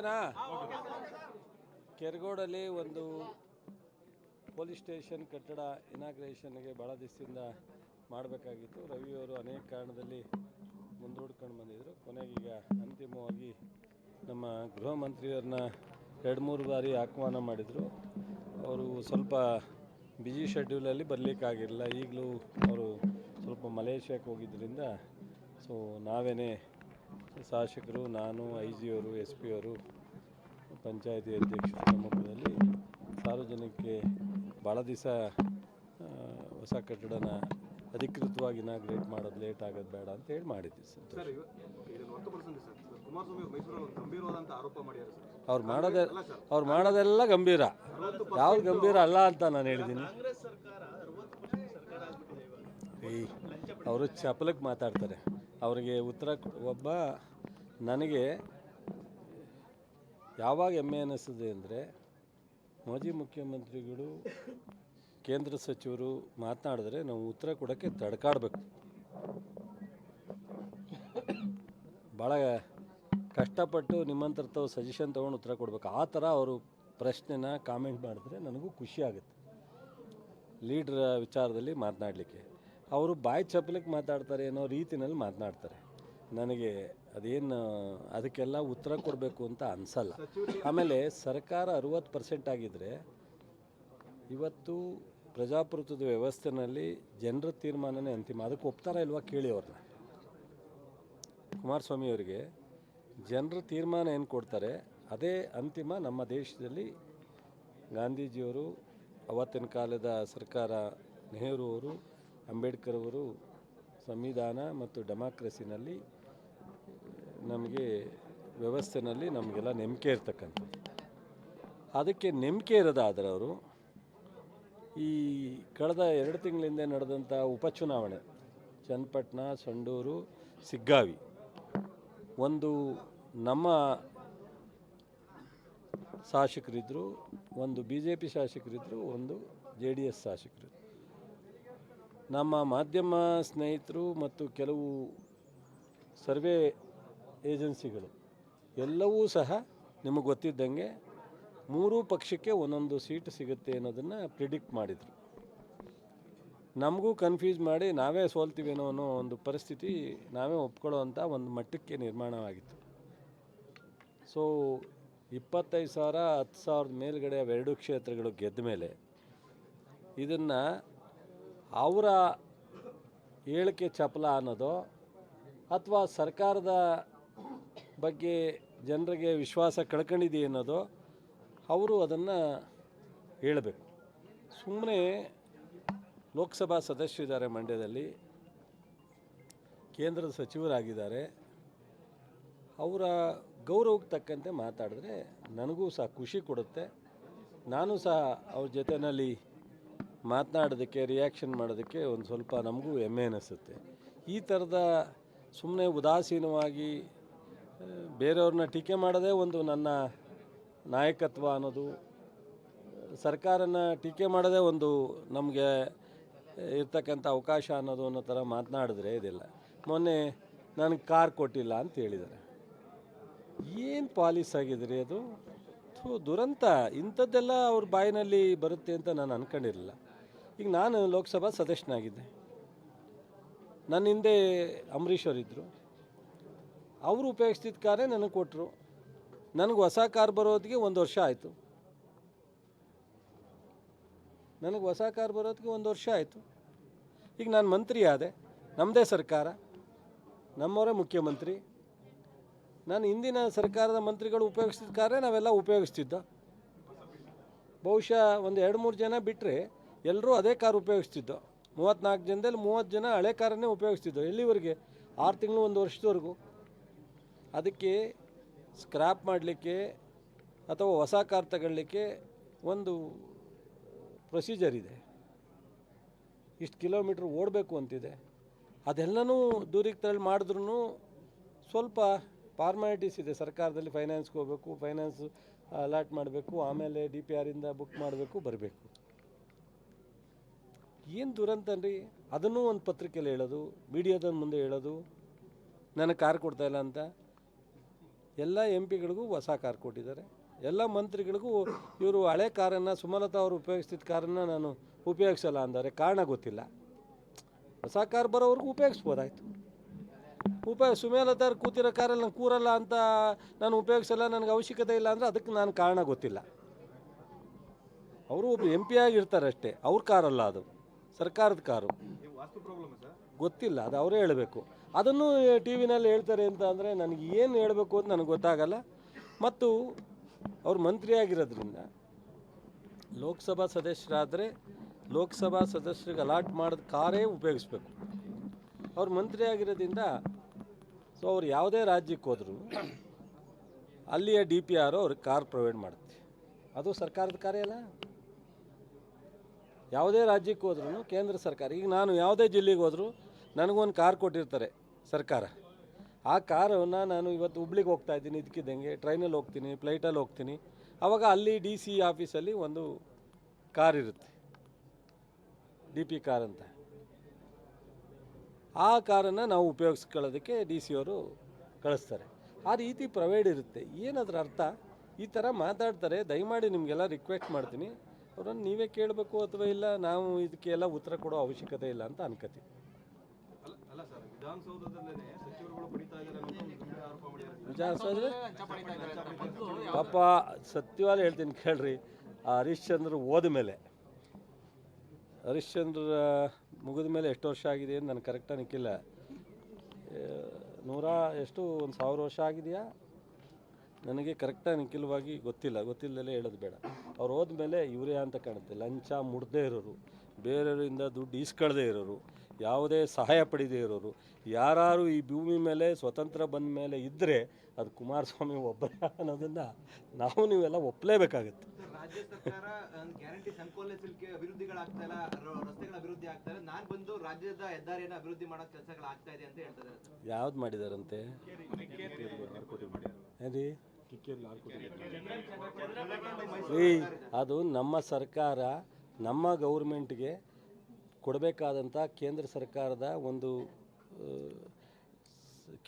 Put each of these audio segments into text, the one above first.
ಓಕೆನಾ ಕೆರಗೋಡಲ್ಲಿ ಒಂದು police station ಕಟ್ಟಡ ಇನಾಗ್ರೇಷನ್ಗೆ ಭಾಳ ದಿವಸದಿಂದ ಮಾಡಬೇಕಾಗಿತ್ತು. ರವಿಯವರು ಅನೇಕ ಕಾರಣದಲ್ಲಿ ಮುಂದೂಡ್ಕೊಂಡು ಬಂದಿದ್ದರು ಕೊನೆಗೀಗ ಅಂತಿಮವಾಗಿ ನಮ್ಮ ಗೃಹ ಮಂತ್ರಿಯವ್ರನ್ನ ಎರಡು ಮೂರು ಬಾರಿ ಆಹ್ವಾನ ಮಾಡಿದರು. ಅವರು ಸ್ವಲ್ಪ ಬ್ಯುಸಿ ಶೆಡ್ಯೂಲಲ್ಲಿ ಬರಲಿಕ್ಕಾಗಿರಲಿಲ್ಲ ಈಗಲೂ ಅವರು ಸ್ವಲ್ಪ ಮಲೇಷ್ಯಾಕ್ಕೆ ಹೋಗಿದ್ದರಿಂದ ಸೊ ನಾವೇನೇ ಶಾಸಕರು ನಾನು ಐ ಜಿಯವರು ಎಸ್ ಪಿ ಅವರು ಪಂಚಾಯತಿ ಅಧ್ಯಕ್ಷರ ಸಮ್ಮುಖದಲ್ಲಿ ಸಾರ್ವಜನಿಕರಿಗೆ ಭಾಳ ದಿವಸ ಹೊಸ ಕಟ್ಟಡನ ಅಧಿಕೃತವಾಗಿ ಇನಾಗ್ರೇಟ್ ಮಾಡೋದು ಲೇಟ್ ಆಗೋದು ಬೇಡ ಅಂತ ಹೇಳಿ ಮಾಡಿದ್ವಿ ಸರ್. ಅವರು ಅವ್ರು ಮಾಡೋದೆ ಅವ್ರು ಮಾಡೋದೆಲ್ಲ ಗಂಭೀರ. ಯಾವ್ದು ಗಂಭೀರ ಅಲ್ಲ ಅಂತ ನಾನು ಹೇಳಿದ್ದೀನಿ. ಏಯ್ ಅವರು ಚಪಲಕ್ಕೆ ಮಾತಾಡ್ತಾರೆ. ಅವರಿಗೆ ಉತ್ತರ ಒಬ್ಬ ನನಗೆ ಯಾವಾಗ ಹೆಮ್ಮೆ ಅನ್ನಿಸಿದೆ ಅಂದರೆ ಮಾಜಿ ಮುಖ್ಯಮಂತ್ರಿಗಳು, ಕೇಂದ್ರ ಸಚಿವರು ಮಾತನಾಡಿದ್ರೆ ನಾವು ಉತ್ತರ ಕೊಡೋಕ್ಕೆ ತಡ್ಕಾಡ್ಬೇಕು. ಭಾಳ ಕಷ್ಟಪಟ್ಟು ನಿಮ್ಮಂತರ ತಾವು ಸಜೆಷನ್ ತೊಗೊಂಡು ಉತ್ತರ ಕೊಡಬೇಕು. ಆ ಥರ ಅವರು ಪ್ರಶ್ನೆನ ಕಾಮೆಂಟ್ ಮಾಡಿದ್ರೆ ನನಗೂ ಖುಷಿ ಆಗುತ್ತೆ. ಲೀಡ್ರ ವಿಚಾರದಲ್ಲಿ ಮಾತನಾಡಲಿಕ್ಕೆ. ಅವರು ಬಾಯಿ ಚಪ್ಪಲಿಕ್ಕೆ ಮಾತಾಡ್ತಾರೆ ಅನ್ನೋ ರೀತಿನಲ್ಲಿ ಮಾತನಾಡ್ತಾರೆ. ನನಗೆ ಅದೇನು, ಅದಕ್ಕೆಲ್ಲ ಉತ್ತರ ಕೊಡಬೇಕು ಅಂತ ಅನಿಸಲ್ಲ. ಆಮೇಲೆ ಸರ್ಕಾರ ಅರುವತ್ತು ಪರ್ಸೆಂಟ್ ಆಗಿದ್ದರೆ ಇವತ್ತು ಪ್ರಜಾಪ್ರಭುತ್ವದ ವ್ಯವಸ್ಥೆನಲ್ಲಿ ಜನರ ತೀರ್ಮಾನನೇ ಅಂತಿಮ. ಅದಕ್ಕೆ ಒಪ್ತಾರ ಇಲ್ವಾ ಕೇಳಿ ಅವ್ರನ್ನ? ಕುಮಾರಸ್ವಾಮಿ ಅವರಿಗೆ ಜನರ ತೀರ್ಮಾನ ಏನು ಕೊಡ್ತಾರೆ, ಅದೇ ಅಂತಿಮ ನಮ್ಮ ದೇಶದಲ್ಲಿ ಗಾಂಧೀಜಿಯವರು, ಅವತ್ತಿನ ಕಾಲದ ಸರ್ಕಾರ ನೆಹರು ಅವರು ಅಂಬೇಡ್ಕರ್ ಅವರು ಸಂವಿಧಾನ ಮತ್ತು ಡೆಮಾಕ್ರಸಿನಲ್ಲಿ ನಮಗೆ ವ್ಯವಸ್ಥೆನಲ್ಲಿ ನಮಗೆಲ್ಲ ನಂಬಿಕೆ ಇರ್ತಕ್ಕಂಥದ್ದು. ಅದಕ್ಕೆ ನಂಬಿಕೆ ಇರೋದಾದ್ರೆ ಅವರು, ಈ ಕಳೆದ ಎರಡು ತಿಂಗಳಿಂದ ನಡೆದಂಥ ಉಪಚುನಾವಣೆ, ಚನ್ನಪಟ್ಟಣ, ಸಂಡೂರು, ಸಿಗ್ಗಾವಿ, ಒಂದು ನಮ್ಮ ಶಾಸಕರಿದ್ದರು ಒಂದು ಬಿ ಜೆ ಪಿ ಶಾಸಕರಿದ್ದರು ಒಂದು ಜೆ ಡಿ ಎಸ್ ಶಾಸಕರು ನಮ್ಮ ಮಾಧ್ಯಮ ಸ್ನೇಹಿತರು ಮತ್ತು ಕೆಲವು ಸರ್ವೆ ಏಜೆನ್ಸಿಗಳು ಎಲ್ಲವೂ ಸಹ ನಿಮಗೆ ಗೊತ್ತಿದ್ದಂಗೆ ಮೂರೂ ಪಕ್ಷಕ್ಕೆ ಒಂದೊಂದು ಸೀಟ್ ಸಿಗುತ್ತೆ ಅನ್ನೋದನ್ನು ಪ್ರಿಡಿಕ್ಟ್ ಮಾಡಿದರು. ನಮಗೂ ಕನ್ಫ್ಯೂಸ್ ಮಾಡಿ ನಾವೇ ಸೋಲ್ತೀವೇನೋ ಅನ್ನೋ ಒಂದು ಪರಿಸ್ಥಿತಿ ನಾವೇ ಒಪ್ಕೊಳ್ಳೋವಂಥ ಒಂದು ಮಟ್ಟಕ್ಕೆ ನಿರ್ಮಾಣವಾಗಿತ್ತು. ಸೊ ಇಪ್ಪತ್ತೈದು ಸಾವಿರ, ಹತ್ತು ಸಾವಿರದ ಮೇಲುಗಡೆ ಅವೆರಡು ಕ್ಷೇತ್ರಗಳು ಗೆದ್ದ ಮೇಲೆ ಇದನ್ನು ಅವರ ಹೇಳಿಕೆ ಚಪಲ ಅನ್ನೋದು ಅಥವಾ ಸರ್ಕಾರದ ಬಗ್ಗೆ ಜನರಿಗೆ ವಿಶ್ವಾಸ ಕಳ್ಕೊಂಡಿದೆ ಅನ್ನೋದು ಅವರು ಅದನ್ನು ಹೇಳಬೇಕು. ಸುಮ್ಮನೆ ಲೋಕಸಭಾ ಸದಸ್ಯರಿದ್ದಾರೆ ಮಂಡ್ಯದಲ್ಲಿ, ಕೇಂದ್ರದ ಸಚಿವರಾಗಿದ್ದಾರೆ. ಅವರ ಗೌರವಕ್ಕೆ ತಕ್ಕಂತೆ ಮಾತಾಡಿದ್ರೆ ನನಗೂ ಸಹ ಖುಷಿ ಕೊಡುತ್ತೆ. ನಾನು ಸಹ ಅವ್ರ ಜೊತೆಯಲ್ಲಿ ಮಾತನಾಡೋದಕ್ಕೆ ರಿಯಾಕ್ಷನ್ ಮಾಡೋದಕ್ಕೆ ಒಂದು ಸ್ವಲ್ಪ ನಮಗೂ ಹೆಮ್ಮೆ ಅನಿಸುತ್ತೆ. ಈ ಥರದ ಸುಮ್ಮನೆ ಉದಾಸೀನವಾಗಿ ಬೇರೆಯವ್ರನ್ನ ಟೀಕೆ ಮಾಡೋದೇ ಒಂದು ನನ್ನ ನಾಯಕತ್ವ ಅನ್ನೋದು, ಸರ್ಕಾರನ ಟೀಕೆ ಮಾಡೋದೇ ಒಂದು ನಮಗೆ ಇರ್ತಕ್ಕಂಥ ಅವಕಾಶ ಅನ್ನೋದು ಅನ್ನೋ ಥರ ಮಾತನಾಡಿದ್ರೆ ಇದಿಲ್ಲ. ಮೊನ್ನೆ ನನಗೆ ಕಾರ್ ಕೊಟ್ಟಿಲ್ಲ ಅಂತ ಹೇಳಿದ್ದಾರೆ. ಏನು ಪಾಲಿಸ್ ಆಗಿದ್ರಿ ಅದು? ಥೂ ದುರಂತ ಇಂಥದ್ದೆಲ್ಲ ಅವ್ರ ಬಾಯಿನಲ್ಲಿ ಬರುತ್ತೆ ಅಂತ ನಾನು ಅನ್ಕೊಂಡಿರಲಿಲ್ಲ. ಈಗ ನಾನು ಲೋಕಸಭಾ ಸದಸ್ಯನಾಗಿದ್ದೆ. ನನ್ನ ಹಿಂದೆ ಅಂಬರೀಷ್ ಅವರಿದ್ದರು ಅವರು ಉಪಯೋಗಿಸ್ತಿದ್ದ ಕಾರೇ ನನಗೆ ಕೊಟ್ಟರು ನನಗೆ ಹೊಸ ಕಾರ್ ಬರೋದಕ್ಕೆ ಒಂದು ವರ್ಷ ಆಯಿತು. ನನಗೆ ಹೊಸ ಕಾರ್ ಬರೋದಕ್ಕೆ ಒಂದು ವರ್ಷ ಆಯಿತು. ಈಗ ನಾನು ಮಂತ್ರಿ ಆದೆ. ನಮ್ಮದೇ ಸರ್ಕಾರ. ನಮ್ಮವರೇ ಮುಖ್ಯಮಂತ್ರಿ. ನಾನು ಹಿಂದಿನ ಸರ್ಕಾರದ ಮಂತ್ರಿಗಳು ಉಪಯೋಗಿಸ್ತಿದ್ದ ಕಾರೇ ನಾವೆಲ್ಲ ಉಪಯೋಗಿಸ್ತಿದ್ದ. ಬಹುಶಃ ಒಂದು ಎರಡು ಮೂರು ಜನ ಬಿಟ್ಟರೆ ಎಲ್ಲರೂ ಅದೇ ಕಾರ್ ಉಪಯೋಗಿಸ್ತಿದ್ದೋ. ಮೂವತ್ತ್ನಾಲ್ಕು ಜನದಲ್ಲಿ ಮೂವತ್ತು ಜನ ಹಳೆ ಕಾರನ್ನೇ ಉಪಯೋಗಿಸ್ತಿದ್ದೋ. ಎಲ್ಲಿವರೆಗೆ? ಆರು ತಿಂಗಳು ಒಂದು ವರ್ಷದವರೆಗೂ. ಅದಕ್ಕೆ ಸ್ಕ್ರ್ಯಾಪ್ ಮಾಡಲಿಕ್ಕೆ ಅಥವಾ ಹೊಸ ಕಾರ್ ತಗೊಳ್ಳಿಕ್ಕೆ ಒಂದು ಪ್ರೊಸೀಜರ್ ಇದೆ. ಇಷ್ಟು ಕಿಲೋಮೀಟ್ರ್ ಓಡಬೇಕು ಅಂತಿದೆ. ಅದೆಲ್ಲನೂ ದೂರಿಗೆ ತಳ್ಳಿ ಮಾಡಿದ್ರೂ ಸ್ವಲ್ಪ ಫಾರ್ಮಾಲಿಟೀಸ್ ಇದೆ. ಸರ್ಕಾರದಲ್ಲಿ ಫೈನಾನ್ಸ್ಗೆ ಹೋಗಬೇಕು ಫೈನಾನ್ಸ್ ಅಲಾಟ್ ಮಾಡಬೇಕು, ಆಮೇಲೆ ಡಿ ಪಿ ಆರಿಂದ ಬುಕ್ ಮಾಡಬೇಕು, ಬರಬೇಕು. ಏನು ದುರಂತ ಅನ್ರಿ? ಅದನ್ನೂ ಒಂದು ಪತ್ರಿಕೆಯಲ್ಲಿ ಹೇಳೋದು ಮೀಡಿಯಾದ ಮುಂದೆ ಹೇಳೋದು, ನನಗೆ ಕಾರ್ ಕೊಡ್ತಾಯಿಲ್ಲ ಅಂತ. ಎಲ್ಲ ಎಂ ಪಿಗಳಿಗೂ ಹೊಸ ಕಾರ್ ಕೊಟ್ಟಿದ್ದಾರೆ. ಎಲ್ಲ ಮಂತ್ರಿಗಳಿಗೂ ಇವರು ಹಳೆ ಕಾರನ್ನು, ಸುಮಲತಾ ಅವರು ಉಪಯೋಗಿಸ್ತಿದ್ದ ಕಾರನ್ನು ನಾನು ಉಪಯೋಗಿಸಲ್ಲ ಅಂದರೆ. ಕಾರಣ ಗೊತ್ತಿಲ್ಲ. ಹೊಸ ಕಾರ್ ಬರೋವ್ರಿಗೂ ಉಪಯೋಗಿಸ್ಬೋದಾಯ್ತು. ಉಪಯೋಗ ಸುಮೇಲತಾರ್ ಕೂತಿರೋ ಕಾರಲ್ಲಿ ನಾನು ಕೂರಲ್ಲ ಅಂತ ನಾನು ಉಪಯೋಗಿಸಲ್ಲ, ನನಗೆ ಅವಶ್ಯಕತೆ ಇಲ್ಲ ಅಂದರೆ ಅದಕ್ಕೆ ನಾನು ಕಾರಣ ಗೊತ್ತಿಲ್ಲ. ಅವರು ಒಬ್ಬರು ಎಂ ಪಿ ಆಗಿರ್ತಾರೆ ಅಷ್ಟೇ, ಅವ್ರ ಕಾರಲ್ಲ ಅದು, ಸರ್ಕಾರದ ಕಾರು. ಗೊತ್ತಿಲ್ಲ, ಅದು ಅವರೇ ಹೇಳಬೇಕು. ಅದನ್ನು ಟಿ ವಿನಲ್ಲಿ ಹೇಳ್ತಾರೆ ಅಂತ ಅಂದರೆ ನನಗೆ ಏನು ಹೇಳಬೇಕು ಅಂತ ನನಗೆ ಗೊತ್ತಾಗಲ್ಲ. ಮತ್ತು ಅವರು ಮಂತ್ರಿ ಆಗಿರೋದ್ರಿಂದ ಲೋಕಸಭಾ ಸದಸ್ಯರಾದರೆ ಲೋಕಸಭಾ ಸದಸ್ಯರಿಗೆ ಅಲಾಟ್ ಮಾಡಿದ ಕಾರೇ ಉಪಯೋಗಿಸ್ಬೇಕು. ಅವ್ರು ಮಂತ್ರಿ ಆಗಿರೋದ್ರಿಂದ ಸೊ ಅವ್ರು ಯಾವುದೇ ರಾಜ್ಯಕ್ಕೆ ಹೋದ್ರು, ಅಲ್ಲಿಯ ಡಿ ಪಿ ಆರ್ ಅವ್ರಿಗೆ ಕಾರ್ ಪ್ರೊವೈಡ್ ಮಾಡುತ್ತೆ. ಅದು ಸರ್ಕಾರದ ಕಾರ್ಯ ಅಲ್ಲ? ಯಾವುದೇ ರಾಜ್ಯಕ್ಕೆ ಹೋದ್ರೂ ಕೇಂದ್ರ ಸರ್ಕಾರ, ಈಗ ನಾನು ಯಾವುದೇ ಜಿಲ್ಲೆಗೆ ಹೋದರೂ ನನಗೊಂದು ಕಾರ್ ಕೊಟ್ಟಿರ್ತಾರೆ ಸರ್ಕಾರ. ಆ ಕಾರನ್ನು ನಾನು ಇವತ್ತು ಹುಬ್ಳಿಗೆ ಹೋಗ್ತಾ ಇದ್ದೀನಿ ಇದಕ್ಕಿದ್ದಂಗೆ ಟ್ರೈನಲ್ಲಿ ಹೋಗ್ತೀನಿ, ಫ್ಲೈಟಲ್ಲಿ ಹೋಗ್ತೀನಿ. ಆವಾಗ ಅಲ್ಲಿ ಡಿ ಸಿ ಆಫೀಸಲ್ಲಿ ಒಂದು ಕಾರ್ ಇರುತ್ತೆ. ಡಿ ಪಿ ಕಾರ್ ಅಂತ. ಆ ಕಾರನ್ನು ನಾವು ಉಪಯೋಗಿಸ್ಕೊಳ್ಳೋದಕ್ಕೆ ಡಿ ಸಿ ಅವರು ಕಳಿಸ್ತಾರೆ. ಆ ರೀತಿ ಪ್ರೊವೈಡ್ ಇರುತ್ತೆ. ಏನದ್ರ ಅರ್ಥ? ಈ ಥರ ಮಾತಾಡ್ತಾರೆ. ದಯಮಾಡಿ ನಿಮಗೆಲ್ಲ ರಿಕ್ವೆಸ್ಟ್ ಮಾಡ್ತೀನಿ. ಅವರನ್ನು ನೀವೇ ಕೇಳಬೇಕು ಅಥವಾ ಇಲ್ಲ ನಾವು ಇದಕ್ಕೆಲ್ಲ ಉತ್ತರ ಕೊಡೋ ಅವಶ್ಯಕತೆ ಇಲ್ಲ ಅಂತ ಅನ್ಕೋತೀವಿ ಪಾಪ ಸತ್ಯವಾಗಿ ಹೇಳ್ತೀನಿ ಕೇಳ್ರಿ. ಆ ಹರಿಶ್ಚಂದ್ರ ಹೋದ ಮೇಲೆ ಹರಿಶ್ಚಂದ್ರ ಮುಗಿದ ಮೇಲೆ ಎಷ್ಟು ವರ್ಷ ಆಗಿದೆ ಅಂತ ನನಗೆ ಕರೆಕ್ಟ್ ಆ, ನೂರ ಎಷ್ಟು ಒಂದು ಸಾವಿರ ವರ್ಷ ಆಗಿದೆಯಾ? ನನಗೆ ಕರೆಕ್ಟ್ ನಿಖಿಲವಾಗಿ ಗೊತ್ತಿಲ್ಲ. ಗೊತ್ತಿಲ್ಲದಲ್ಲೇ ಹೇಳೋದು ಬೇಡ. ಅವ್ರು ಹೋದ್ಮೇಲೆ ಇವರೇ ಅಂತ ಕಾಣುತ್ತೆ. ಲಂಚ ಮುಡ್ದೇ ಇರೋರು. ಬೇರೆಯವರಿಂದ ದುಡ್ಡು ಈಸ್ಕೊಳ್ದೇ ಇರೋರು. ಯಾವುದೇ ಸಹಾಯ ಪಡೆದೇ ಇರೋರು. ಯಾರು ಈ ಭೂಮಿ ಮೇಲೆ ಸ್ವತಂತ್ರ ಬಂದ ಮೇಲೆ ಇದ್ದರೆ ಅದು ಕುಮಾರಸ್ವಾಮಿ ಒಬ್ಬರ ಅನ್ನೋದನ್ನು ನಾವು ನೀವೆಲ್ಲ ಒಪ್ಪಲೇಬೇಕಾಗುತ್ತೆ ರಾಜ್ಯ ಸರ್ಕಾರ ಗ್ಯಾರಂಟಿ ಸಂಕೋಲಿಸಲಿಕ್ಕೆ ಅಭಿವೃದ್ಧಿಗಳಾಗ್ತಾ ಇಲ್ಲ ರಸ್ತೆಗಳ ಅಭಿವೃದ್ಧಿ ಆಗ್ತಾ ಇಲ್ಲ. ನಾನ್ ಬಂದು ರಾಜ್ಯದ ಹೆದ್ದಾರಿಯನ್ನ ಅಭಿವೃದ್ಧಿ ಮಾಡೋ ಕೆಲಸಗಳು ಆಗ್ತಾ ಇದೆ ಅಂತ ಹೇಳ್ತಾರೆ. ಯಾವ್ದು ಮಾಡಿದಾರಂತೆ? ರೀ ಅದು ನಮ್ಮ ಸರ್ಕಾರ ನಮ್ಮ ಗೌರ್ಮೆಂಟ್ಗೆ ಕೊಡಬೇಕಾದಂಥ ಕೇಂದ್ರ ಸರ್ಕಾರದ ಒಂದು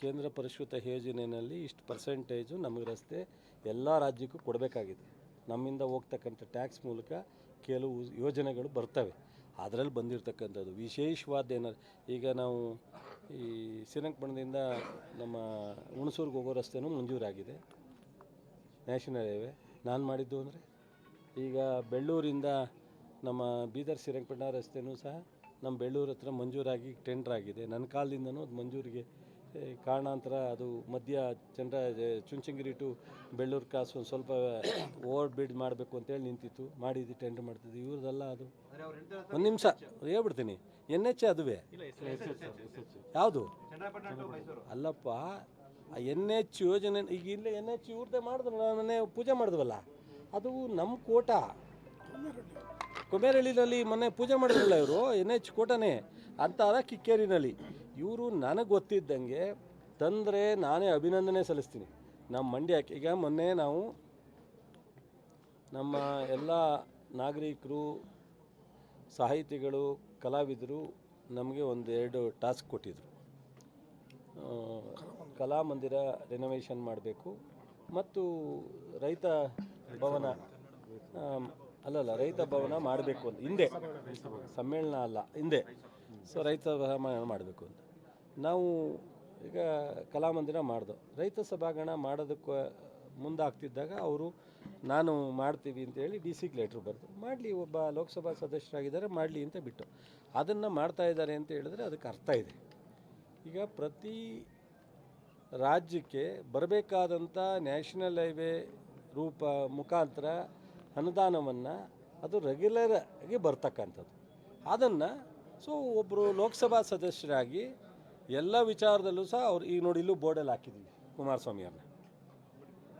ಕೇಂದ್ರ ಪರಿಷ್ಕೃತ ಯೋಜನೆಯಲ್ಲಿ ಇಷ್ಟು ಪರ್ಸೆಂಟೇಜು ನಮಗೆ ರಸ್ತೆ ಎಲ್ಲ ರಾಜ್ಯಕ್ಕೂ ಕೊಡಬೇಕಾಗಿದೆ. ನಮ್ಮಿಂದ ಹೋಗ್ತಕ್ಕಂಥ ಟ್ಯಾಕ್ಸ್ ಮೂಲಕ ಕೆಲವು ಯೋಜನೆಗಳು ಬರ್ತವೆ. ಅದರಲ್ಲಿ ಬಂದಿರತಕ್ಕಂಥದ್ದು. ವಿಶೇಷವಾದ ಏನಾರು, ಈಗ ನಾವು ಈ ಶ್ರೀರಂಗಪಟ್ಟಣದಿಂದ ನಮ್ಮ ಹುಣಸೂರಿಗೆ ಹೋಗೋ ರಸ್ತೆನೂ ಮಂಜೂರಾಗಿದೆ. National highway. ನಾನು ಮಾಡಿದ್ದು ಅಂದರೆ ಈಗ ಬೆಳ್ಳೂರಿಂದ ನಮ್ಮ ಬೀದರ್ ಶ್ರೀರಂಗಪಟ್ಟಣ ರಸ್ತೆನೂ ಸಹ ನಮ್ಮ ಬೆಳ್ಳೂರ ಹತ್ರ ಮಂಜೂರಾಗಿ ಟೆಂಡರ್ ಆಗಿದೆ. ನನ್ನ ಕಾಲದಿಂದನೂ ಅದು ಮಂಜೂರಿಗೆ ಕಾರಣಾಂತರ ಅದು ಮಧ್ಯ ಚಂದ್ರ ಚುಂಚನಗಿರಿ ಟು ಬೆಳ್ಳೂರು ಕ್ರಾಸ್ ಒಂದು ಸ್ವಲ್ಪ ಓವರ್ ಬ್ರಿಡ್ಜ್ ಮಾಡಬೇಕು ಅಂತೇಳಿ ನಿಂತಿತ್ತು. ಮಾಡಿದ್ದು, ಟೆಂಡರ್ ಮಾಡ್ತಿದ್ವಿ ಇವ್ರದ್ದೆಲ್ಲ ಅದು. ಒಂದು ನಿಮಿಷ, ಹೇಳ್ಬಿಡ್ತೀನಿ. ಎನ್ ಎಚ್ ಅದುವೆ? ಯಾವುದು? ಅಲ್ಲಪ್ಪ, ಆ ಎನ್ ಎಚ್ ಯೋಜನೆ, ಈಗ ಇಲ್ಲೇ ಎನ್ ಎಚ್ ಇವ್ರದ್ದೇ ಮಾಡಿದ್ರು ಮೊನ್ನೆ ಪೂಜೆ ಮಾಡಿದ್ವಲ್ಲ, ಅದು ನಮ್ಮ ಕೋಟ. ಕೊಮೇರಳ್ಳಿನಲ್ಲಿ ಮೊನ್ನೆ ಪೂಜೆ ಮಾಡಿದ್ರಲ್ಲ ಇವರು ಎನ್ ಎಚ್ ಕೋಟನೇ, ಅಂತ ಅದ ಕಿಕ್ಕೇರಿನಲ್ಲಿ. ಇವರು ನನಗೆ ಗೊತ್ತಿದ್ದಂಗೆ ತಂದರೆ ನಾನೇ ಅಭಿನಂದನೆ ಸಲ್ಲಿಸ್ತೀನಿ. ನಮ್ಮ ಮಂಡ್ಯಕ್ಕೆ ಈಗ ಮೊನ್ನೆ ನಾವು ನಮ್ಮ ಎಲ್ಲ ನಾಗರಿಕರು ಸಾಹಿತಿಗಳು ಕಲಾವಿದರು ನಮಗೆ ಒಂದೆರಡು ಟಾಸ್ಕ್ ಕೊಟ್ಟಿದ್ರು. ಆ, ಕಲಾಮಂದಿರ ರೆನೋವೇಷನ್ ಮಾಡಬೇಕು ಮತ್ತು ರೈತ ಭವನ ಅಲ್ಲಲ್ಲ ರೈತ ಭವನ ಮಾಡಬೇಕು ಅಂತ ಹಿಂದೆ. ಸಮ್ಮೇಳನ ಅಲ್ಲ ಹಿಂದೆ. ಸೊ ರೈತ ಮಾಡಬೇಕು ಅಂತ. ನಾವು ಈಗ ಕಲಾಮಂದಿರ ಮಾಡ್ದೋ, ರೈತ ಸಭಾಂಗಣ ಮಾಡೋದಕ್ಕೆ ಮುಂದಾಗ್ತಿದ್ದಾಗ ಅವರು, ನಾನು ಮಾಡ್ತೀವಿ ಅಂತೇಳಿ ಡಿ ಸಿಗೆ ಲೆಟ್ರ್ ಬರೆದು, ಮಾಡಲಿ, ಒಬ್ಬ ಲೋಕಸಭಾ ಸದಸ್ಯರಾಗಿದ್ದಾರೆ, ಮಾಡಲಿ ಅಂತ ಬಿಟ್ಟು, ಅದನ್ನು ಮಾಡ್ತಾ ಇದ್ದಾರೆ ಅಂತ ಹೇಳಿದ್ರೆ ಅದಕ್ಕೆ ಅರ್ಥ ಇದೆ. ಈಗ ಪ್ರತಿ ರಾಜ್ಯಕ್ಕೆ ಬರಬೇಕಾದಂಥ ನ್ಯಾಷನಲ್ ಹೈವೇ ರೂಪ ಮುಖಾಂತರ ಅನುದಾನವನ್ನು ಅದು ರೆಗ್ಯುಲರ್ ಆಗಿ ಬರ್ತಕ್ಕಂಥದ್ದು. ಅದನ್ನು ಸೊ ಒಬ್ಬರು ಲೋಕಸಭಾ ಸದಸ್ಯರಾಗಿ ಎಲ್ಲ ವಿಚಾರದಲ್ಲೂ ಸಹ ಅವ್ರು ಈಗ ನೋಡಿ ಇಲ್ಲೂ ಬೋರ್ಡಲ್ಲಿ ಹಾಕಿದ್ದೀವಿ ಕುಮಾರಸ್ವಾಮಿ ಅವ್ರನ್ನ.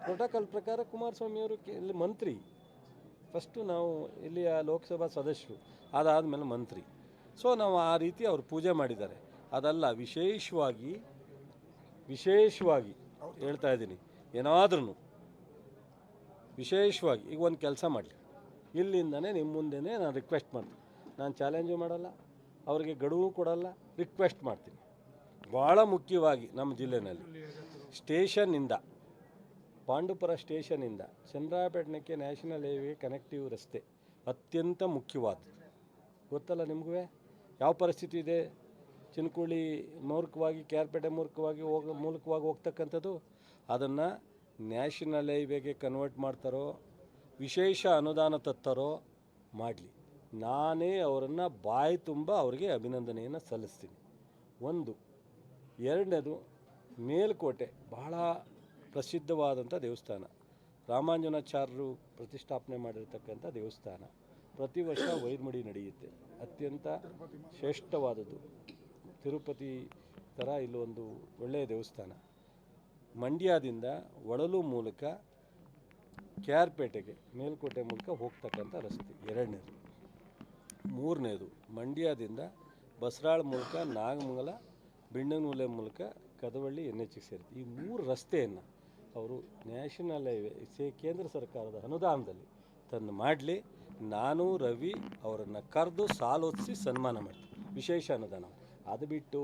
ಪ್ರೋಟೋಕಾಲ್ ಪ್ರಕಾರ ಕುಮಾರಸ್ವಾಮಿ ಅವರು ಇಲ್ಲಿ ಮಂತ್ರಿ. ಫಸ್ಟು ನಾವು ಇಲ್ಲಿಯ ಲೋಕಸಭಾ ಸದಸ್ಯರು. ಅದಾದಮೇಲೆ ಮಂತ್ರಿ. ಸೊ ನಾವು ಆ ರೀತಿ ಅವರು ಪೂಜೆ ಮಾಡಿದ್ದಾರೆ. ಅದಲ್ಲ, ವಿಶೇಷವಾಗಿ ವಿಶೇಷವಾಗಿ ಹೇಳ್ತಾ ಇದ್ದೀನಿ. ಏನಾದ್ರೂ ವಿಶೇಷವಾಗಿ ಈಗ ಒಂದು ಕೆಲಸ ಮಾಡಲಿ. ಇಲ್ಲಿಂದನೇ ನಿಮ್ಮ ಮುಂದೆನೇ ನಾನು ರಿಕ್ವೆಸ್ಟ್ ಮಾಡ್ತೀನಿ. ನಾನು ಚಾಲೆಂಜು ಮಾಡಲ್ಲ. ಅವರಿಗೆ ಗಡುವು ಕೊಡಲ್ಲ ರಿಕ್ವೆಸ್ಟ್ ಮಾಡ್ತೀನಿ. ಭಾಳ ಮುಖ್ಯವಾಗಿ ನಮ್ಮ ಜಿಲ್ಲೆಯಲ್ಲಿ ಸ್ಟೇಷನ್ನಿಂದ, ಪಾಂಡುಪುರ ಸ್ಟೇಷನ್ನಿಂದ ಚಂದ್ರಾಪಟ್ಟಣಕ್ಕೆ ನ್ಯಾಷನಲ್ ಹೈವೇ ಕನೆಕ್ಟಿವ್ ರಸ್ತೆ ಅತ್ಯಂತ ಮುಖ್ಯವಾದ ಗೊತ್ತಲ್ಲ ನಿಮಗೂ ಯಾವ ಪರಿಸ್ಥಿತಿ ಇದೆ? ಚಿನ್ಕುಳಿ ಮೂರ್ಖವಾಗಿ, ಕ್ಯಾರ್ಪೇಟೆ ಮೂರ್ಖವಾಗಿ ಹೋಗ, ಮೂಲಕವಾಗಿ ಹೋಗ್ತಕ್ಕಂಥದ್ದು? ಅದನ್ನು ನ್ಯಾಷನಲ್ ಹೈವೇಗೆ ಕನ್ವರ್ಟ್ ಮಾಡ್ತಾರೋ, ವಿಶೇಷ ಅನುದಾನ ತತ್ತಾರೋ, ಮಾಡಲಿ. ನಾನೇ ಅವರನ್ನು ಬಾಯಿ ತುಂಬ ಅವರಿಗೆ ಅಭಿನಂದನೆಯನ್ನು ಸಲ್ಲಿಸ್ತೀನಿ. ಒಂದು, ಎರಡನೇದು ಮೇಲ್ಕೋಟೆ, ಬಹಳ ಪ್ರಸಿದ್ಧವಾದಂಥ ದೇವಸ್ಥಾನ. ರಾಮಾಂಜನಾಚಾರ್ಯರು ಪ್ರತಿಷ್ಠಾಪನೆ ಮಾಡಿರತಕ್ಕಂಥ ದೇವಸ್ಥಾನ. ಪ್ರತಿ ವರ್ಷ ವೈರ್ಮಡಿ ನಡೆಯುತ್ತೆ. ಅತ್ಯಂತ ಶ್ರೇಷ್ಠವಾದದ್ದು. ತಿರುಪತಿ ಥರ ಇಲ್ಲೊಂದು ಒಳ್ಳೆಯ ದೇವಸ್ಥಾನ. ಮಂಡ್ಯದಿಂದ ಒಳಲು ಮೂಲಕ ಕ್ಯಾರ್ಪೇಟೆಗೆ, ಮೇಲ್ಕೋಟೆ ಮೂಲಕ ಹೋಗ್ತಕ್ಕಂಥ ರಸ್ತೆ. ಎರಡನೇದು. ಮೂರನೇದು, ಮಂಡ್ಯದಿಂದ ಬಸರಾಳ ಮೂಲಕ ನಾಗಮಂಗಲ, ಬಿಣ್ಣನೂಲೆ ಮೂಲಕ ಕದವಳ್ಳಿ ಎನ್ ಎಚ್ಗೆ ಸೇರಿ ಈ ಮೂರು ರಸ್ತೆಯನ್ನು ಅವರು ನ್ಯಾಷನಲ್ ಹೈವೇ ಕೇಂದ್ರ ಸರ್ಕಾರದ ಅನುದಾನದಲ್ಲಿ ತಂದು ಮಾಡಲಿ. ನಾನು, ರವಿ ಅವರನ್ನು ಕರೆದು ಸಾಲೊತ್ತಿಸಿ ಸನ್ಮಾನ ಮಾಡ್ತೀನಿ ವಿಶೇಷ ಅನುದಾನ. ಅದು ಬಿಟ್ಟು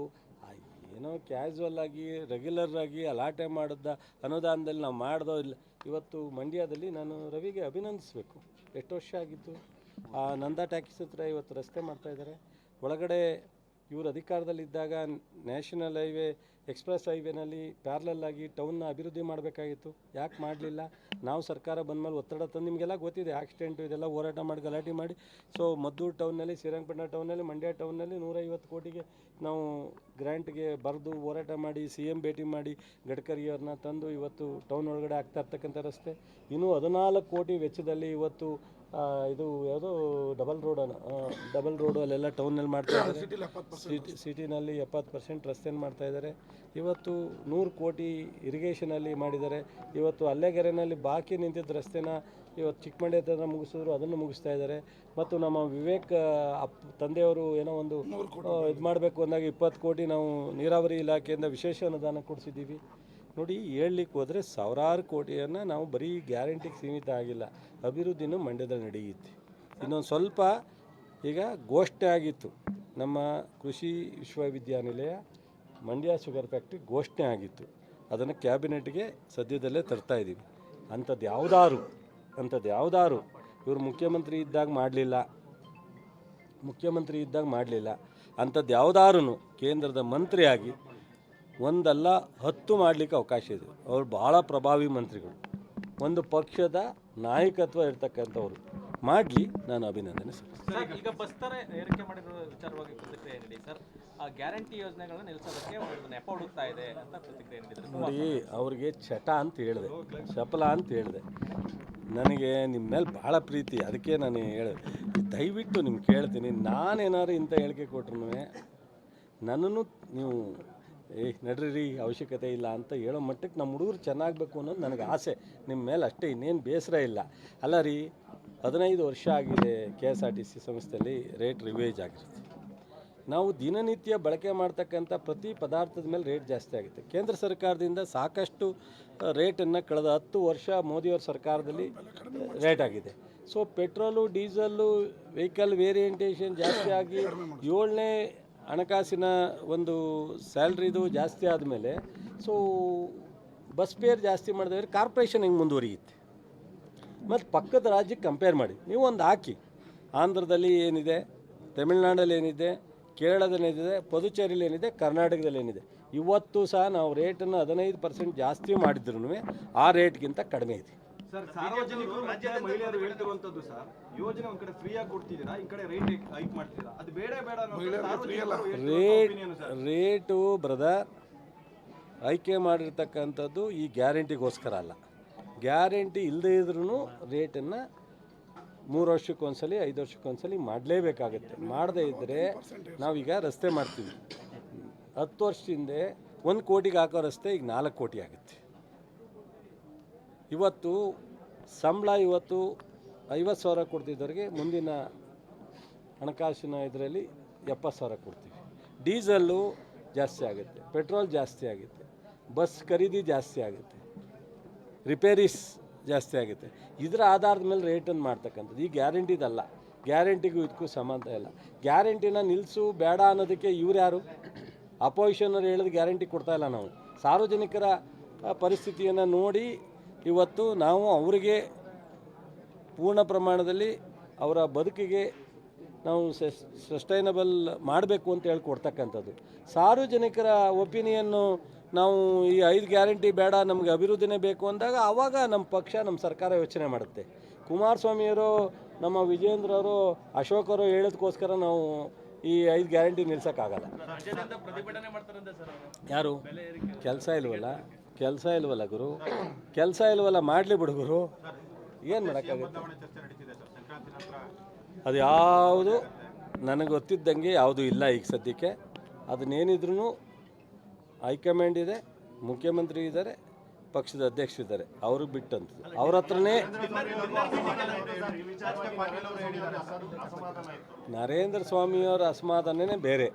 ಏನೋ ಕ್ಯಾಶುವಲ್ ಆಗಿ ರೆಗ್ಯುಲರ್ ಆಗಿ ಅಲಾಟೆ ಮಾಡಿದ್ದ ಅನುದಾನದಲ್ಲಿ ನಾವು ಮಾಡ್ದೋ ಇಲ್ಲ. ಇವತ್ತು ಮಂಡ್ಯದಲ್ಲಿ ನಾನು ರವಿಗೆ ಅಭಿನಂದಿಸಬೇಕು. ಎಷ್ಟು ವರ್ಷ ಆಗಿತ್ತು? ಆ ನಂದಾ ಟ್ಯಾಕ್ಸ್ ಹತ್ರ ಇವತ್ತು ರಸ್ತೆ ಮಾಡ್ತಾ ಇದ್ದಾರೆ. ಒಳಗಡೆ ಇವರು ಅಧಿಕಾರದಲ್ಲಿದ್ದಾಗ ನ್ಯಾಷನಲ್ ಹೈವೇ, ಎಕ್ಸ್ಪ್ರೆಸ್ ಹೈವೇನಲ್ಲಿ ಪ್ಯಾರ್ಲಲ್ ಆಗಿ ಟೌನ್ನ ಅಭಿವೃದ್ಧಿ ಮಾಡಬೇಕಾಗಿತ್ತು. ಯಾಕೆ ಮಾಡಲಿಲ್ಲ? ನಾವು ಸರ್ಕಾರ ಬಂದ ಮೇಲೆ ಒತ್ತಡ ತಂದು ನಿಮಗೆಲ್ಲ ಗೊತ್ತಿದೆ, ಆಕ್ಸಿಡೆಂಟು ಇದೆಲ್ಲ ಹೋರಾಟ ಮಾಡಿ, ಗಲಾಟೆ ಮಾಡಿ. ಸೊ, ಮದ್ದೂರು ಟೌನ್ನಲ್ಲಿ, ಶ್ರೀರಂಗಪಟ್ಟಣ ಟೌನ್ನಲ್ಲಿ, ಮಂಡ್ಯ ಟೌನ್ನಲ್ಲಿ ನೂರೈವತ್ತು ಕೋಟಿಗೆ ನಾವು ಗ್ರ್ಯಾಂಟ್ಗೆ ಬರೆದು ಹೋರಾಟ ಮಾಡಿ, ಸಿ ಎಂ ಭೇಟಿ ಮಾಡಿ ಗಡ್ಕರಿಯವ್ರನ್ನ ತಂದು ಇವತ್ತು ಟೌನ್ ಒಳಗಡೆ ಆಗ್ತಾ ಇರ್ತಕ್ಕಂಥ ರಸ್ತೆ. ಇನ್ನೂ ಹದಿನಾಲ್ಕು ಕೋಟಿ ವೆಚ್ಚದಲ್ಲಿ ಇವತ್ತು ಇದು ಯಾವುದೋ ಡಬಲ್ ರೋಡ್ ಡಬಲ್ ರೋಡು ಅಲ್ಲೆಲ್ಲ ಟೌನಲ್ಲಿ ಮಾಡ್ತಾ ಇದ್ದಾರೆ. ಸಿಟಿ ಸಿಟಿನಲ್ಲಿ ಎಪ್ಪತ್ತು ಪರ್ಸೆಂಟ್ ರಸ್ತೆಯನ್ನು ಮಾಡ್ತಾ ಇದ್ದಾರೆ. ಇವತ್ತು ನೂರು ಕೋಟಿ ಇರಿಗೇಷನಲ್ಲಿ ಮಾಡಿದ್ದಾರೆ. ಇವತ್ತು ಅಲ್ಲೇಗೆರೆನಲ್ಲಿ ಬಾಕಿ ನಿಂತಿದ್ದ ರಸ್ತೆನ ಇವತ್ತು ಚಿಕ್ಕಮಂಡ್ಯ ಹತ್ರ ಮುಗಿಸಿದ್ರು ಅದನ್ನು ಮುಗಿಸ್ತಾ ಇದ್ದಾರೆ. ಮತ್ತು ನಮ್ಮ ವಿವೇಕ್ ಅಪ್ ತಂದೆಯವರು ಏನೋ ಒಂದು ಇದು ಮಾಡಬೇಕು ಅಂದಾಗ ಇಪ್ಪತ್ತು ಕೋಟಿ ನಾವು ನೀರಾವರಿ ಇಲಾಖೆಯಿಂದ ವಿಶೇಷ ಅನುದಾನ ಕೊಡಿಸಿದ್ದೀವಿ. ನೋಡಿ, ಹೇಳಲಿಕ್ಕೆ ಹೋದರೆ ಸಾವಿರಾರು ಕೋಟಿಯನ್ನು ನಾವು ಬರೀ ಗ್ಯಾರಂಟಿಗೆ ಸೀಮಿತ ಆಗಿಲ್ಲ. ಅಭಿವೃದ್ಧಿನೂ ಮಂಡ್ಯದಲ್ಲಿ ನಡೆಯುತ್ತೆ. ಇನ್ನೊಂದು ಸ್ವಲ್ಪ ಈಗ ಗೋಷ್ಠಿ ಆಗಿತ್ತು. ನಮ್ಮ ಕೃಷಿ ವಿಶ್ವವಿದ್ಯಾನಿಲಯ, ಮಂಡ್ಯ ಶುಗರ್ ಫ್ಯಾಕ್ಟ್ರಿ ಘೋಷಣೆ ಆಗಿತ್ತು. ಅದನ್ನು ಕ್ಯಾಬಿನೆಟ್ಗೆ ಸದ್ಯದಲ್ಲೇ ತರ್ತಾ ಇದ್ದೀವಿ. ಅಂಥದ್ದು ಯಾವುದಾರು ಅಂಥದ್ದು ಯಾವುದಾರು ಇವರು ಮುಖ್ಯಮಂತ್ರಿ ಇದ್ದಾಗ ಮಾಡಲಿಲ್ಲ. ಮುಖ್ಯಮಂತ್ರಿ ಇದ್ದಾಗ ಮಾಡಲಿಲ್ಲ. ಅಂಥದ್ದು ಯಾವುದಾರು ಕೇಂದ್ರದ ಮಂತ್ರಿಯಾಗಿ ಒಂದಲ್ಲ ಹತ್ತು ಮಾಡಲಿಕ್ಕೆ ಅವಕಾಶ ಇದೆ. ಅವರು ಭಾಳ ಪ್ರಭಾವಿ ಮಂತ್ರಿಗಳು. ಒಂದು ಪಕ್ಷದ ನಾಯಕತ್ವ ಇರ್ತಕ್ಕಂಥವ್ರು. ಮಾಡಲಿ ನಾನು ಅಭಿನಂದನೆ ಸರ್ ಈಗ ಬಸ್ ದರ ಏರಿಕೆ ಮಾಡಿರೋ ವಿಚಾರವಾಗಿ ಪ್ರತಿಕ್ರಿಯೆ ನೀಡಿ. ಸರ್ ಆ ಗ್ಯಾರಂಟಿ ಯೋಜನೆಗಳನ್ನ ನಿಲ್ಲಿಸೋದಕ್ಕೆ ಒಂದು ನೆಪ ಹುಡುಕ್ತಾ ಇದೆ ಅಂತ ಪ್ರತಿಕ್ರಿಯೆ ನೀಡಿದ್ರು. ನೋಡಿ ಅವ್ರಿಗೆ ಚಟ ಅಂತ ಹೇಳಿದೆ. ಚಪಲ ಅಂತ ಹೇಳಿದೆ. ನನಗೆ ನಿಮ್ಮ ಮೇಲೆ ಭಾಳ ಪ್ರೀತಿ. ಅದಕ್ಕೆ ನಾನು ಹೇಳಿದೆ. ದಯವಿಟ್ಟು ನಿಮ್ಗೆ ಕೇಳ್ತೀನಿ. ನಾನೇನಾದ್ರು ಇಂಥ ಹೇಳಿಕೆ ಕೊಟ್ರು ನನ್ನನ್ನು ನೀವು ಏ ನಡ್ರಿ ಅವಶ್ಯಕತೆ ಇಲ್ಲ ಅಂತ ಹೇಳೋ ಮಟ್ಟಕ್ಕೆ ನಮ್ಮ ಹುಡುಗರು ಚೆನ್ನಾಗಬೇಕು ಅನ್ನೋದು ನನಗೆ ಆಸೆ. ನಿಮ್ಮ ಮೇಲೆ ಅಷ್ಟೇ ಇನ್ನೇನು ಬೇಸರ ಇಲ್ಲ. ಅಲ್ಲ ರೀ, ಹದಿನೈದು ವರ್ಷ ಆಗಿದೆ K S R T C ಸಂಸ್ಥೆಯಲ್ಲಿ ರೇಟ್ ರಿವೇಜ್ ಆಗಿರುತ್ತೆ. ನಾವು ದಿನನಿತ್ಯ ಬಳಕೆ ಮಾಡ್ತಕ್ಕಂಥ ಪ್ರತಿ ಪದಾರ್ಥದ ಮೇಲೆ ರೇಟ್ ಜಾಸ್ತಿ ಆಗುತ್ತೆ. ಕೇಂದ್ರ ಸರ್ಕಾರದಿಂದ ಸಾಕಷ್ಟು ರೇಟನ್ನು ಕಳೆದ ಹತ್ತು ವರ್ಷ ಮೋದಿಯವ್ರ ಸರ್ಕಾರದಲ್ಲಿ ರೇಟ್ ಆಗಿದೆ. ಸೊ, ಪೆಟ್ರೋಲು, ಡೀಸಲ್ಲು, ವೆಹಿಕಲ್ ವೇರಿಯಂಟೇಷನ್ ಜಾಸ್ತಿ ಆಗಿ ಏಳನೇ ಹಣಕಾಸಿನ ಒಂದು ಸ್ಯಾಲ್ರಿದು ಜಾಸ್ತಿ ಆದಮೇಲೆ ಸೊ ಬಸ್ ಫೇರ್ ಜಾಸ್ತಿ ಮಾಡಿದ್ರೆ ಕಾರ್ಪೊರೇಷನ್ ಹೆಂಗೆ ಮುಂದುವರಿಯುತ್ತೆ. ಮತ್ತು ಪಕ್ಕದ ರಾಜ್ಯಕ್ಕೆ ಕಂಪೇರ್ ಮಾಡಿ, ನೀವು ಒಂದು ಹಾಕಿ, ಆಂಧ್ರದಲ್ಲಿ ಏನಿದೆ, ತಮಿಳ್ನಾಡಲ್ಲಿ ಏನಿದೆ, ಕೇರಳದಲ್ಲಿ ಏನಿದೆ, ಪುದುಚೇರಿಲಿ ಏನಿದೆ, ಕರ್ನಾಟಕದಲ್ಲಿ ಏನಿದೆ, ಇವತ್ತು ಸಹ ನಾವು ರೇಟನ್ನು ಹದಿನೈದು ಪರ್ಸೆಂಟ್ ಜಾಸ್ತಿ ಮಾಡಿದ್ರು ಆ ರೇಟ್ಗಿಂತ ಕಡಿಮೆ ಇದೆ. ಸರ್ ಸಾರ್ವಜನಿಕರು ಮತ್ತೆ ಮಹಿಳೆಯರು ಹೇಳ್ತಿರುವಂತದ್ದು ಸರ್ ಯೋಜನೆ ಒಂದ್ ಕಡೆ ಫ್ರೀ ಆಗಿ ಕೊಡ್ತಿದ್ದೀರಾ? ಈ ಕಡೆ ರೇಟ್ ಹೈಕ್ ಮಾಡ್ತೀರಾ ಅದು ಬೇಡ ಬೇಡ ರೇಟ್ ರೇಟು ಬ್ರದರ್ ಆಯ್ಕೆ ಮಾಡಿರ್ತಕ್ಕಂಥದ್ದು ಈ ಗ್ಯಾರಂಟಿಗೋಸ್ಕರ ಅಲ್ಲ. ಗ್ಯಾರಂಟಿ ಇಲ್ಲದೇ ಇದ್ರೂ ರೇಟನ್ನು ಮೂರು ವರ್ಷಕ್ಕೊಂದ್ಸಲಿ ಐದು ವರ್ಷಕ್ಕೊಂದ್ಸಲಿ ಮಾಡಲೇಬೇಕಾಗುತ್ತೆ. ಮಾಡದೇ ಇದ್ದರೆ ನಾವೀಗ ರಸ್ತೆ ಮಾಡ್ತೀವಿ. ಹತ್ತು ವರ್ಷದಿಂದ ಒಂದು ಕೋಟಿಗೆ ಹಾಕೋ ರಸ್ತೆ ಈಗ ನಾಲ್ಕು ಕೋಟಿ ಆಗುತ್ತೆ. ಇವತ್ತು ಸಂಬಳ ಇವತ್ತು ಐವತ್ತು ಸಾವಿರ ಕೊಡ್ತಿದ್ದವ್ರಿಗೆ ಮುಂದಿನ ಹಣಕಾಸಿನ ಇದರಲ್ಲಿ ಎಪ್ಪತ್ತು ಸಾವಿರ ಕೊಡ್ತೀವಿ. ಡೀಸಲ್ಲು ಜಾಸ್ತಿ ಆಗುತ್ತೆ, ಪೆಟ್ರೋಲ್ ಜಾಸ್ತಿ ಆಗುತ್ತೆ, ಬಸ್ ಖರೀದಿ ಜಾಸ್ತಿ ಆಗುತ್ತೆ, ರಿಪೇರೀಸ್ ಜಾಸ್ತಿ ಆಗುತ್ತೆ. ಇದರ ಆಧಾರದ ಮೇಲೆ ರೇಟನ್ನು ಮಾಡ್ತಕ್ಕಂಥದ್ದು. ಈ ಗ್ಯಾರಂಟಿದಲ್ಲ, ಗ್ಯಾರಂಟಿಗೂ ಇದಕ್ಕೂ ಸಂಬಂಧ ಇಲ್ಲ. ಗ್ಯಾರಂಟಿನ ನಿಲ್ಲಿಸು ಬೇಡ ಅನ್ನೋದಕ್ಕೆ ಇವ್ರು ಯಾರು? ಅಪೋಸಿಷನವ್ರು ಹೇಳಿದ ಗ್ಯಾರಂಟಿ ಕೊಡ್ತಾಯಿಲ್ಲ ನಾವು. ಸಾರ್ವಜನಿಕರ ಪರಿಸ್ಥಿತಿಯನ್ನು ನೋಡಿ ಇವತ್ತು ನಾವು ಅವರಿಗೆ ಪೂರ್ಣ ಪ್ರಮಾಣದಲ್ಲಿ ಅವರ ಬದುಕಿಗೆ ನಾವು ಸಸ್ಟೈನಬಲ್ ಮಾಡಬೇಕು ಅಂತ ಹೇಳಿ ಕೊಡ್ತಕ್ಕಂಥದ್ದು. ಸಾರ್ವಜನಿಕರ ಒಪಿನಿಯನ್ನು ನಾವು ಈ ಐದು ಗ್ಯಾರಂಟಿ ಬೇಡ ನಮಗೆ ಅಭಿವೃದ್ಧಿನೇ ಬೇಕು ಅಂದಾಗ ಆವಾಗ ನಮ್ಮ ಪಕ್ಷ ನಮ್ಮ ಸರ್ಕಾರ ಯೋಚನೆ ಮಾಡುತ್ತೆ. ಕುಮಾರಸ್ವಾಮಿಯವರು ನಮ್ಮ ವಿಜೇಂದ್ರ ಅವರು ಅಶೋಕ್ ಅವರು ಹೇಳೋದಕ್ಕೋಸ್ಕರ ನಾವು ಈ ಐದು ಗ್ಯಾರಂಟಿ ನಿಲ್ಸೋಕ್ಕಾಗಲ್ಲ. ಯಾರು? ಕೆಲಸ ಇಲ್ವಲ್ಲ? ಕೆಲಸ ಇಲ್ವಲ್ಲ ಗುರು? ಕೆಲಸ ಇಲ್ವಲ್ಲ ಮಾಡಲಿ ಬಿಡು ಗುರು. ಏನು ಮಾಡೋಕ್ಕಾಗುತ್ತೆ? ಅದು ಯಾವುದು ನನಗೆ ಗೊತ್ತಿದ್ದಂಗೆ ಯಾವುದು ಇಲ್ಲ ಈಗ ಸದ್ಯಕ್ಕೆ. ಅದನ್ನೇನಿದ್ರು ಹೈಕಮಾಂಡ್ ಇದೆ, ಮುಖ್ಯಮಂತ್ರಿ ಇದ್ದಾರೆ, ಪಕ್ಷದ ಅಧ್ಯಕ್ಷರಿದ್ದಾರೆ ಅವರು ಬಿಟ್ಟಂತ ಅವ್ರ ಹತ್ರನೇ ನರೇಂದ್ರ ಸ್ವಾಮಿಯವರ ಅಸಮಾಧಾನನೇ ಬೇರೆ.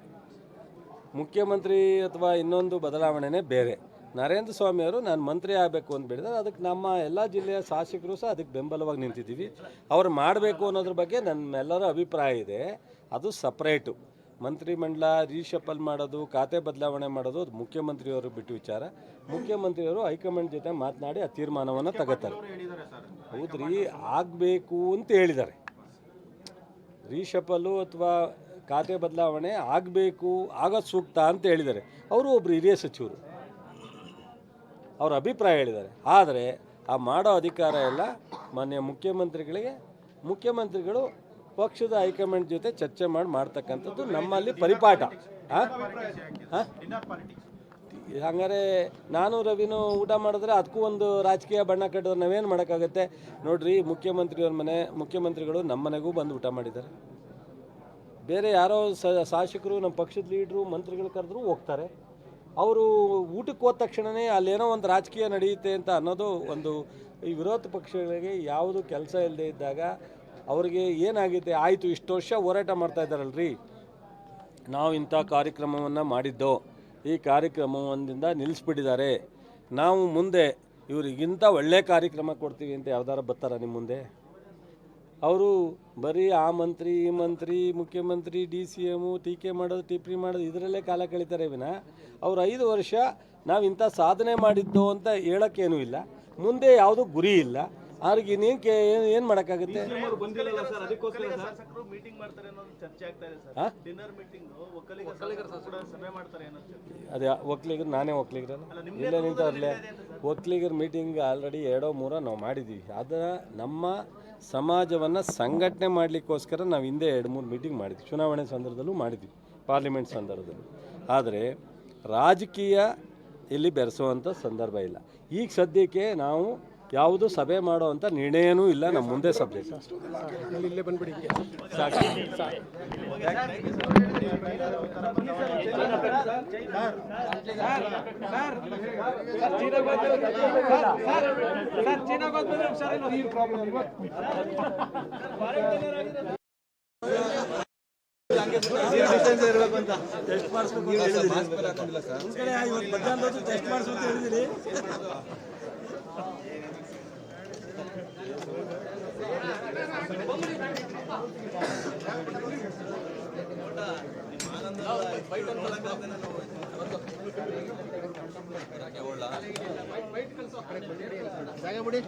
ಮುಖ್ಯಮಂತ್ರಿ ಅಥವಾ ಇನ್ನೊಂದು ಬದಲಾವಣೆನೇ ಬೇರೆ. ನರೇಂದ್ರ ಸ್ವಾಮಿ ಅವರು, ನಾನು ಮಂತ್ರಿ ಆಗಬೇಕು ಅಂತ ಬಿಡಿದ್ರೆ. ಅದಕ್ಕೆ ನಮ್ಮ ಎಲ್ಲ ಜಿಲ್ಲೆಯ ಶಾಸಕರು ಸಹ ಅದಕ್ಕೆ ಬೆಂಬಲವಾಗಿ ನಿಂತಿದ್ದೀವಿ. ಅವ್ರು ಮಾಡಬೇಕು ಅನ್ನೋದ್ರ ಬಗ್ಗೆ ನಮ್ಮೆಲ್ಲರ ಅಭಿಪ್ರಾಯ ಇದೆ. ಅದು ಸಪ್ರೇಟು. ಮಂತ್ರಿಮಂಡಲ ರೀಶಫಲ್ ಮಾಡೋದು, ಖಾತೆ ಬದಲಾವಣೆ ಮಾಡೋದು, ಅದು ಮುಖ್ಯಮಂತ್ರಿಯವರು ಬಿಟ್ಟು ವಿಚಾರ. ಮುಖ್ಯಮಂತ್ರಿಯವರು ಹೈಕಮಾಂಡ್ ಜೊತೆ ಮಾತನಾಡಿ ಆ ತೀರ್ಮಾನವನ್ನು ತಗೋತಾರೆ. ಹೌದ್ರಿ, ಆಗಬೇಕು ಅಂತ ಹೇಳಿದ್ದಾರೆ. ರೀಶಫಲು ಅಥವಾ ಖಾತೆ ಬದಲಾವಣೆ ಆಗಬೇಕು, ಆಗೋದು ಸೂಕ್ತ ಅಂತ ಹೇಳಿದ್ದಾರೆ. ಅವರು ಒಬ್ಬರು ಹಿರಿಯ ಸಚಿವರು. ಅವ್ರ ಅಭಿಪ್ರಾಯ ಹೇಳಿದ್ದಾರೆ. ಆದರೆ ಆ ಮಾಡೋ ಅಧಿಕಾರ ಎಲ್ಲ ಮಾನ್ಯ ಮುಖ್ಯಮಂತ್ರಿಗಳಿಗೆ, ಮುಖ್ಯಮಂತ್ರಿಗಳು ಪಕ್ಷದ ಹೈಕಮಾಂಡ್ ಜೊತೆ ಚರ್ಚೆ ಮಾಡಿ ಮಾಡ್ತಕ್ಕಂಥದ್ದು ನಮ್ಮಲ್ಲಿ ಪರಿಪಾಠ? ಹಂಗಾರೆ ನಾನು ರವಿನು ಊಟ ಮಾಡಿದ್ರೆ ಅದಕ್ಕೂ ಒಂದು ರಾಜಕೀಯ ಬಣ್ಣ ಕಟ್ಟಿದ್ರೆ ನಾವೇನು ಮಾಡೋಕ್ಕಾಗತ್ತೆ? ನೋಡ್ರಿ, ಮುಖ್ಯಮಂತ್ರಿಯವ್ರ ಮನೆ, ಮುಖ್ಯಮಂತ್ರಿಗಳು ನಮ್ಮ ಮನೆಗೂ ಬಂದು ಊಟ ಮಾಡಿದ್ದಾರೆ. ಬೇರೆ ಯಾರೋ ಶಾಸಕರು, ನಮ್ಮ ಪಕ್ಷದ ಲೀಡ್ರು, ಮಂತ್ರಿಗಳು ಕರೆದ್ರು ಹೋಗ್ತಾರೆ. ಅವರು ಊಟಕ್ಕೆ ಹೋದ ತಕ್ಷಣವೇ ಅಲ್ಲೇನೋ ಒಂದು ರಾಜಕೀಯ ನಡೆಯುತ್ತೆ ಅಂತ ಅನ್ನೋದು ಒಂದು ಈ ವಿರೋಧ ಪಕ್ಷಗಳಿಗೆ ಯಾವುದು ಕೆಲಸ ಇಲ್ಲದೆ ಇದ್ದಾಗ ಅವರಿಗೆ ಏನಾಗಿದೆ? ಆಯಿತು, ಇಷ್ಟು ವರ್ಷ ಹೋರಾಟ ಮಾಡ್ತಾ ಇದ್ದಾರಲ್ರಿ. ನಾವು ಇಂಥ ಕಾರ್ಯಕ್ರಮವನ್ನು ಮಾಡಿದ್ದೋ? ಈ ಕಾರ್ಯಕ್ರಮವೊಂದಿಂದ ನಿಲ್ಲಿಸ್ಬಿಟ್ಟಿದ್ದಾರೆ. ನಾವು ಮುಂದೆ ಇವರಿಗಿಂತ ಒಳ್ಳೆ ಕಾರ್ಯಕ್ರಮ ಕೊಡ್ತೀವಿ ಅಂತ ಯಾವ್ದಾರು ಬರ್ತಾರ ನಿಮ್ಮ ಮುಂದೆ? ಅವರು ಬರೀ ಆ ಮಂತ್ರಿ ಈ ಮಂತ್ರಿ ಮುಖ್ಯಮಂತ್ರಿ ಡಿ ಸಿ ಎಮು ಟೀಕೆ ಮಾಡೋದು ಟಿಪ್ಪಣಿ ಮಾಡೋದು ಇದರಲ್ಲೇ ಕಾಲ ಕಳೀತಾರೆ ವಿನ. ಅವ್ರು ಐದು ವರ್ಷ ನಾವು ಇಂಥ ಸಾಧನೆ ಮಾಡಿದ್ದು ಅಂತ ಹೇಳೋಕ್ಕೇನೂ ಇಲ್ಲ. ಮುಂದೆ ಯಾವುದೂ ಗುರಿ ಇಲ್ಲ. ಅವ್ರಿಗೆ ಇನ್ನೇನು ಕೇ ಏನು ಏನು ಮಾಡೋಕ್ಕಾಗುತ್ತೆ? ಅವ್ರು ಸರ್ ಅದಕ್ಕೋಸ್ಕರ ಸರ್. ಮೀಟಿಂಗ್ ಮಾಡ್ತಾರೆ ಅನ್ನೋದು ಚರ್ಚೆ ಆಗ್ತಾ ಸರ್ ಡಿನ್ನರ್ ಮೀಟಿಂಗ್ ಒಕ್ಕಲಿಗರ ಶಾಸಕರು ಸಭೆ. ಮಾಡ್ತಾರೆ ಅನ್ನೋ ಚರ್ಚೆ. ಅದೇ ಒಕ್ಲಿಗರು ನಾನೇ ಒಕ್ಲಿಗರಲ್ಲ ಇಲ್ಲೇ ನಿಂತವ್ರಲ್ಲೇ. ಒಕ್ಕಲಿಗರ ಮೀಟಿಂಗ್ ಆಲ್ರೆಡಿ ಎರಡೋ ಮೂರೋ ನಾವು ಮಾಡಿದ್ದೀವಿ ಅದರ ನಮ್ಮ ಸಮಾಜವನ್ನು ಸಂಘಟನೆ ಮಾಡಲಿಕ್ಕೋಸ್ಕರ ನಾವು ಹಿಂದೆ ಎರಡು ಮೂರು ಮೀಟಿಂಗ್ ಮಾಡಿದ್ವಿ. ಚುನಾವಣೆ ಸಂದರ್ಭದಲ್ಲೂ ಮಾಡಿದ್ವಿ ಪಾರ್ಲಿಮೆಂಟ್ ಸಂದರ್ಭದಲ್ಲಿ. ಆದರೆ ರಾಜಕೀಯ ಇಲ್ಲಿ ಬೆರೆಸುವಂಥ ಸಂದರ್ಭ ಇಲ್ಲ. ಈಗ ಸದ್ಯಕ್ಕೆ ನಾವು ಯಾವುದು ಸಭೆ ಮಾಡೋ ಅಂತ ನಿರ್ಣಯನೂ ಇಲ್ಲ ನಮ್ಮ ಮುಂದೆ ಸಭೆ. ಬಂದ್ಬಿಡಿ ಟೆಸ್ಟ್ ಮಾಡಿಸ್ಬೇಕು ಟೆಸ್ಟ್ ಮಾಡಿಸ್ಬೇಕು ಹೇಳಿದಿರಿ ಜಾಗ ಬಿಡಿ